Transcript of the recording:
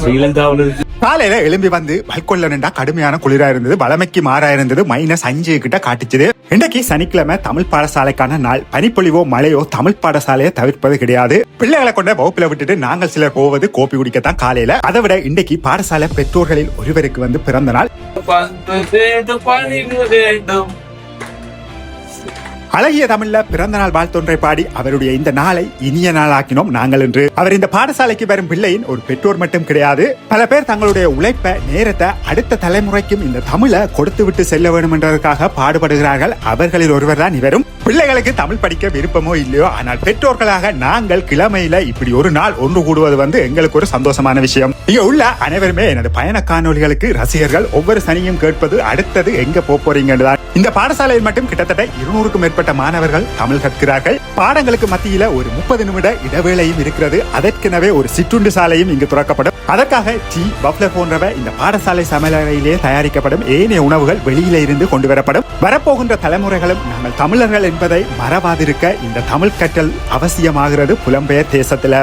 ஸ்ரீலங்காவில் காலையில எழும்பி வந்து பல்கொள்ள நின்றா கடுமையான குளிரா இருந்தது வளமைக்கு மாறா இருந்தது மைனஸ் அஞ்சு கிட்ட காட்டுச்சுது. இன்றைக்கு சனிக்கிழமை தமிழ் பாடசாலைக்கான நாள். பனிப்பொழிவோ மழையோ தமிழ் பாடசாலையை தவிர்ப்பது கிடையாது. பிள்ளைகளை கொண்ட வகுப்புல விட்டுட்டு நாங்கள் சிலர் போவது கோப்பி குடிக்கத்தான் காலையில. அதை விட இன்றைக்கு பாடசாலை பெற்றோர்களில் ஒருவருக்கு வந்து பிறந்த நாள். அழகிய தமிழ்ல பிறந்த நாள் வாழ்த்தொன்றை பாடி அவருடைய இந்த நாளை இனிய நாளாக்கினோம் நாங்கள் என்று. அவர் இந்த பாடசாலைக்கு வரும் பிள்ளையின் ஒரு பெற்றோர் மட்டும் கிடையாது. பல பேர் தங்களுடைய உழைப்ப நேரத்தை அடுத்த தலைமுறைக்கும் இந்த தமிழை கொடுத்து விட்டு செல்ல வேண்டும் என்றதற்காக பாடுபடுகிறார்கள். அவர்களில் ஒருவர் தான் இவரும். பிள்ளைகளுக்கு தமிழ் படிக்க விருப்பமோ இல்லையோ ஆனால் பெற்றோர்களாக நாங்கள் கிழமையில இப்படி ஒரு நாள் ஒன்று கூடுவது வந்து எங்களுக்கு ஒரு சந்தோஷமான விஷயம். இங்க உள்ள அனைவருமே எனது பயண காணொலிகளுக்கு ரசிகர்கள் ஒவ்வொரு சனியும் கேட்பது அடுத்தது எங்க போறீங்கன்னு தான் இந்த பாடசாலையில் மட்டும் கிட்டத்தட்ட இருநூறுக்கும் மேற்பட்ட மாணவர்கள் தமிழ் கற்கிறார்கள். பாடங்களுக்கு மத்தியில ஒரு முப்பது நிமிட இடைவேளையும் இருக்கிறது. அதற்கெனவே ஒரு சிற்றுண்டு சாலையும் இங்கு துறக்கப்படும். அதற்காக டீ பஃப்லர் போன்றவை இந்த பாடசாலை சமையலறையிலே தயாரிக்கப்படும். ஏனைய உணவுகள் வெளியில இருந்து கொண்டு வரப்படும். வரப்போகின்ற தலைமுறைகளும் நாங்கள் தமிழர்கள் என்பதை மறவாதிருக்க இந்த தமிழ் கற்றல் அவசியமாகிறது புலம்பெயர் தேசத்துல.